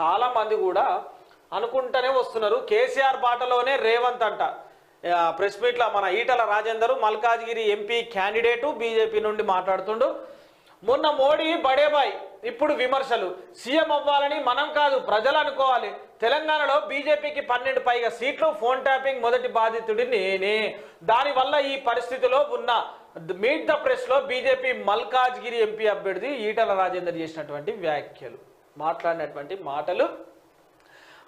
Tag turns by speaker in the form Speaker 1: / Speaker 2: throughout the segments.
Speaker 1: చాలామంది కూడా అనుకుంటూనే వస్తున్నారు. కేసీఆర్ బాటలోనే రేవంత్ అంట. ప్రెస్ మీట్లో మన Etela Rajender Malkajgiri MP candidate BJP నుండి మాట్లాడుతుండు. మొన్న మోడీ బడేబాయ్ ఇప్పుడు విమర్శలు. సీఎం అవ్వాలని మనం కాదు ప్రజలు అనుకోవాలి. తెలంగాణలో బీజేపీకి పన్నెండు పైగా సీట్లు ఫోన్ ట్యాపింగ్ మొదటి బాధితుడి నేనే. దానివల్ల ఈ పరిస్థితిలో ఉన్న మీట్ ద ప్రెస్లో బీజేపీ మల్కాజ్గిరి ఎంపీ అభ్యర్థి ఈటల రాజేందర్ చేసినటువంటి వ్యాఖ్యలు. మాట్లాడినటువంటి మాటలు.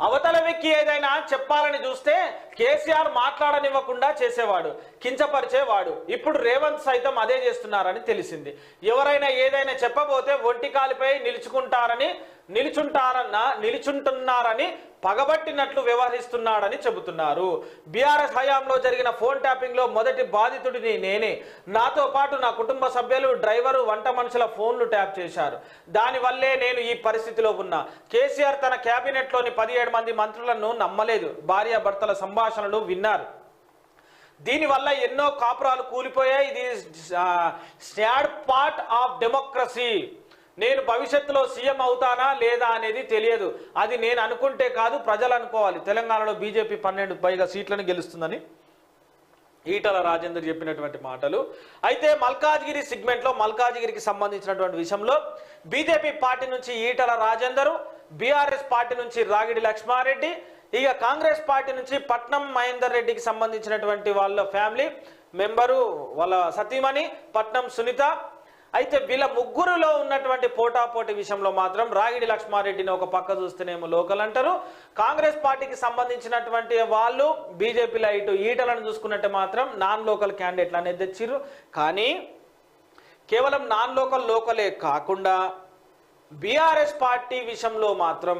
Speaker 1: అవతల వ్యక్తి ఏదైనా చెప్పాలని చూస్తే కేసీఆర్ మాట్లాడనివ్వకుండా చేసేవాడు కించపరిచేవాడు. ఇప్పుడు రేవంత్ సైతం అదే చేస్తున్నారని తెలిసింది. ఎవరైనా ఏదైనా చెప్పబోతే ఒంటి కాలిపై నిలుచుకుంటారని నిలుచుంటారన్న నిలుచుంటున్నారని పగబట్టినట్లు వ్యవహరిస్తున్నాడని చెబుతున్నారు. బీఆర్ఎస్ హయాంలో జరిగిన ఫోన్ ట్యాపింగ్లో మొదటి బాధితుడిని నేనే. నాతో పాటు నా కుటుంబ సభ్యులు డ్రైవరు వంట మనుషుల ఫోన్లు ట్యాప్ చేశారు. దానివల్లే నేను ఈ పరిస్థితిలో ఉన్నా. కేసీఆర్ తన క్యాబినెట్లోని పదిహేడు మంది మంత్రులను నమ్మలేదు. భార్యాభర్తల సంభాషణలు విన్నారు. దీనివల్ల ఎన్నో కాపురాలు కూలిపోయాయి. ఇది స్టాడ్ పార్ట్ ఆఫ్ డెమోక్రసీ. నేను భవిష్యత్తులో సీఎం అవుతానా లేదా అనేది తెలియదు. అది నేను అనుకుంటే కాదు ప్రజలు అనుకోవాలి. తెలంగాణలో బీజేపీ పన్నెండు పైగా సీట్లను గెలుస్తుందని ఈటల రాజేందర్ చెప్పినటువంటి మాటలు. అయితే మల్కాజ్గిరి సిగ్మెంట్లో మల్కాజ్గిరికి సంబంధించినటువంటి విషయంలో బీజేపీ పార్టీ నుంచి ఈటల రాజేందరు బీఆర్ఎస్ పార్టీ నుంచి రాగిడి లక్ష్మారెడ్డి ఇక కాంగ్రెస్ పార్టీ నుంచి పట్నం మహేందర్ రెడ్డికి సంబంధించినటువంటి వాళ్ళ ఫ్యామిలీ మెంబరు వాళ్ళ సతీమణి పట్నం సునీత అయితే వీళ్ళ ముగ్గురులో ఉన్నటువంటి పోటాపోటీ విషయంలో మాత్రం రాగిడి లక్ష్మారెడ్డిని ఒక పక్క చూస్తేనేమో లోకల్ అంటారు. కాంగ్రెస్ పార్టీకి సంబంధించినటువంటి వాళ్ళు బీజేపీలో ఇటు ఈటలను చూసుకున్నట్టే మాత్రం నాన్ లోకల్ క్యాండిడేట్లు అనేది తెచ్చిర్రు. కానీ కేవలం నాన్ లోకల్ లోకలే కాకుండా బీఆర్ఎస్ పార్టీ విషయంలో మాత్రం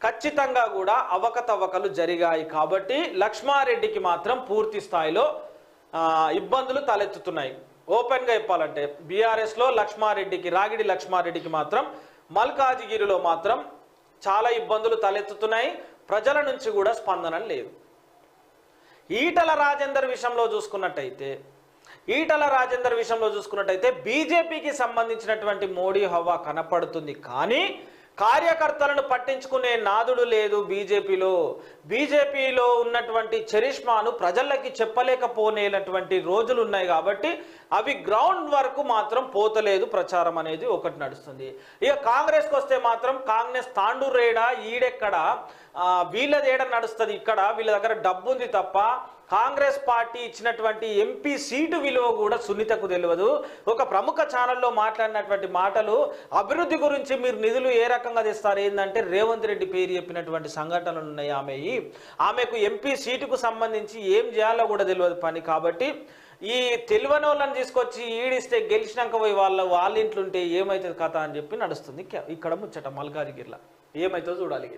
Speaker 1: ఖచ్చితంగా కూడా అవకతవకలు జరిగాయి కాబట్టి లక్ష్మారెడ్డికి మాత్రం పూర్తి స్థాయిలో ఇబ్బందులు తలెత్తుతున్నాయి. ఓపెన్గా చెప్పాలంటే బీఆర్ఎస్లో లక్ష్మారెడ్డికి రాగిడి లక్ష్మారెడ్డికి మాత్రం మల్కాజిగిరిలో మాత్రం చాలా ఇబ్బందులు తలెత్తుతున్నాయి. ప్రజల నుంచి కూడా స్పందన లేదు. ఈటల రాజేందర్ విషయంలో చూసుకున్నట్టయితే ఈటల రాజేందర్ విషయంలో చూసుకున్నట్టయితే బీజేపీకి సంబంధించినటువంటి మోడీ హవా కనపడుతుంది. కానీ కార్యకర్తలను పట్టించుకునే నాదుడు లేదు బీజేపీలో. బీజేపీలో ఉన్నటువంటి చరిష్మాను ప్రజలకి చెప్పలేకపోనేటువంటి రోజులు ఉన్నాయి కాబట్టి అవి గ్రౌండ్ వరకు మాత్రం పోతలేదు ప్రచారం అనేది ఒకటి నడుస్తుంది. ఇక కాంగ్రెస్కి వస్తే మాత్రం కాంగ్రెస్ తాండూరేడా ఈడెక్కడ? వీళ్ళదేడ నడుస్తుంది ఇక్కడ వీళ్ళ దగ్గర డబ్బు ఉంది తప్ప కాంగ్రెస్ పార్టీ ఇచ్చినటువంటి ఎంపీ సీటు విలువ కూడా సునీతకు తెలియదు. ఒక ప్రముఖ ఛానల్లో మాట్లాడినటువంటి మాటలు అభివృద్ధి గురించి మీరు నిధులు ఏ రకంగా తెస్తారు? ఏంటంటే రేవంత్ రెడ్డి పేరు చెప్పినటువంటి సంఘటనలు ఉన్నాయి ఆమె. ఆమెకు ఎంపీ సీటుకు సంబంధించి ఏం చేయాలో కూడా తెలియదు పని. కాబట్టి ఈ తెలివని వాళ్ళని తీసుకొచ్చి ఈడిస్తే గెలిచినాక పోయి వాళ్ళ వాళ్ళ ఇంట్లో ఉంటే ఏమవుతుంది కథ అని చెప్పి నడుస్తుంది. ఇక్కడ ముచ్చట మల్కాజిగిరిలో. ఏమవుతుందో చూడాలి.